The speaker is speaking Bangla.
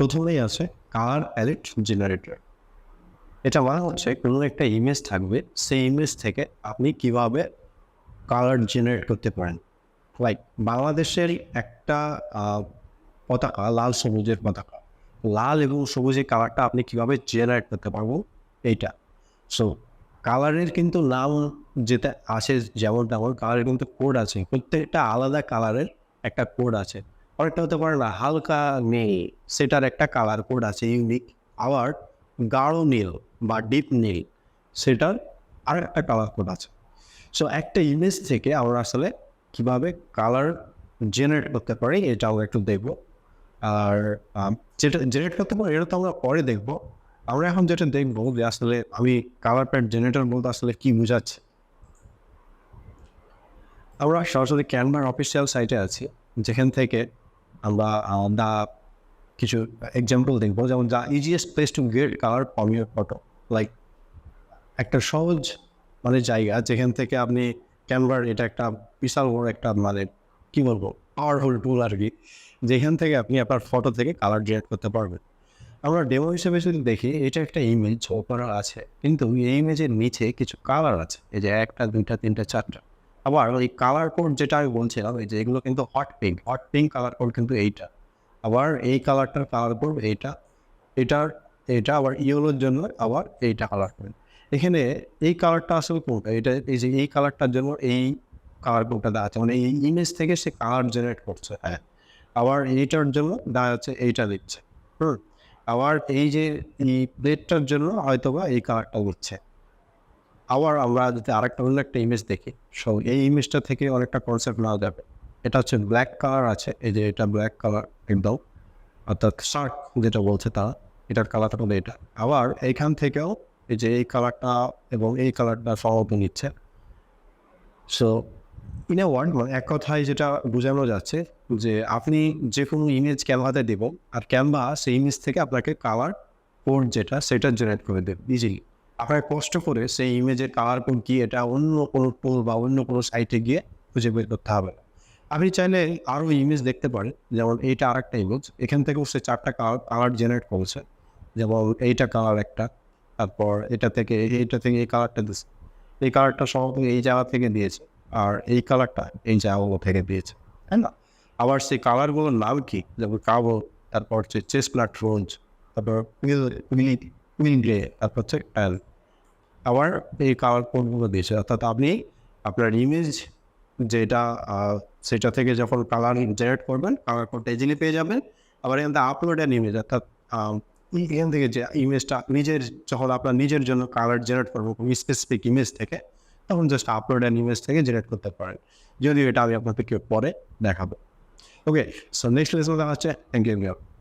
প্রথমেই আছে কালার প্যালেট জেনারেটর। এটা মানে হচ্ছে কোনো একটা ইমেজ থাকবে, সেই ইমেজ থেকে আপনি কীভাবে কালার জেনারেট করতে পারেন। লাইক বাংলাদেশের একটা পতাকা, লাল সবুজের পতাকা। লাল এবং সবুজের কালারটা আপনি কীভাবে জেনারেট করতে পারব এইটা। সো কালারের কিন্তু নাম যেটা আছে যেমন তেমন, কালারের কিন্তু কোড আছে। প্রত্যেকটা আলাদা কালারের একটা কোড আছে। অনেকটা হতে পারে না, হালকা নীল সেটার একটা কালার কোড আছে ইউনিক আবার গাঢ় নীল বা ডিপ নীল, সেটার আর একটা কালার কোড আছে। সো একটা ইমেজ থেকে আমরা আসলে কীভাবে কালার জেনারেট করতে পারি, এটাও একটু দেখব। আর যেটা জেনারেট করতে পারি, এটা তো আমরা পরে দেখব। আমরা এখন যেটা দেখব যে আসলে আমি কালার প্যাড জেনারেটর বলতে আসলে কি বোঝাচ্ছে। আমরা সরাসরি ক্যানভার অফিসিয়াল সাইটে আছি, যেখান থেকে আমরা দা কিছু এক্সাম্পল দেখব। যেমন যা easiest place to get colour from photo like একটা সহজ মানে জায়গা যেখান থেকে আপনি ক্যানভার এটা একটা বিশাল বড় একটা মানে কী বলব পাওয়ারফুল টুল আর কি। যেখান থেকে আপনি আপনার ফটো থেকে কালার জেনারেট করতে পারবেন। আমরা ডেমো হিসেবে যদি দেখি, এটা একটা ইমেজ ওপেন আছে। কিন্তু এই ইমেজের নিচে কিছু কালার আছে। এই যে একটা, দুইটা, তিনটা, চারটা। আবার ওই কালার কোড যেটা আমি বলছিলাম, এই যে এগুলো কিন্তু hot pink hot pink colour code কিন্তু এইটা। আবার এই কালারটার কালার কোড এইটা এটার এটা, আবার ইয়েলোর জন্য আবার এইটা কালার কোড এখানে এই কালারটা আসলে কোনটা? এটা এই যে এই কালারটার জন্য এই কালার কোডটা দেওয়া আছে। মানে এই ইমেজ থেকে সে কালার জেনারেট করছে হ্যাঁ। আবার এইটার জন্য দেওয়া যাচ্ছে এইটা দিচ্ছে, হুম। আবার এই যে এই প্লেটটার জন্য হয়তো বা এই কালারটা দিচ্ছে। আবার আমরা যদি আরেকটা, অন্য একটা ইমেজ দেখি সো এই ইমেজটা থেকে অনেকটা কনসেপ্ট নেওয়া যাবে। এটা হচ্ছে ব্ল্যাক কালার আছে, এই যে এটা ব্ল্যাক কালার একদম, অর্থাৎ শার্ট যেটা বলছে তারা, এটার কালারটা হলো এটা। আবার এইখান থেকেও এই যে এই কালারটা এবং এই কালারটা সহমত নিচ্ছে। সো ইন এ ওয়ার্ড মানে এক কথায় যেটা বোঝানো যাচ্ছে যে আপনি যে কোনো ইমেজ ক্যানভাতে দেব আর ক্যানভা সেই ইমেজ থেকে আপনাকে কালার কোড যেটা, সেটা জেনারেট করে দেবে ইজিলি আপনাকে কষ্ট করে সেই ইমেজের কালার কোড কি এটা অন্য কোনো টুল বা অন্য কোনো সাইটে গিয়ে খুঁজে বের করতে হবে। না আপনি চাইলে আরও ইমেজ দেখতে পারেন, যেমন এইটা আরেকটা ইমেজ এখান থেকেও সে চারটা কালার কালার জেনারেট করছে। যেমন এইটা কালার একটা, তারপর এটা থেকে, এইটা থেকে এই কালারটা দিচ্ছে এই কালারটা সম্ভবত এই জায়গা থেকে দিয়েছে, আর এই কালারটা এই জায়গাগুলো থেকে দিয়েছে, তাই না? আবার সেই কালারগুলোর নাম কি? যেমন কাবো তারপর হচ্ছে চেস প্লাট রোজ তারপর তারপর হচ্ছে আবার এই কালার কোডগুলো দিয়েছে। অর্থাৎ আপনি আপনার ইমেজ যেটা সেটা থেকে যখন কালার জেনারেট করবেন কালার কোডটা ইজিলি পেয়ে যাবেন। আবার এখান থেকে আপলোড অ্যান ইমেজ অর্থাৎ এখান থেকে যে ইমেজটা নিজের, যখন আপনার নিজের জন্য কালার জেনারেট করব স্পেসিফিক ইমেজ থেকে, তখন জাস্ট আপলোড অ্যান ইমেজ থেকে জেনারেট করতে পারেন। যদিও এটা আমি আপনাদেরকে পরে দেখাবো। ওকে সো নেক্সট লেসন দেখা হচ্ছে থ্যাংক ইউ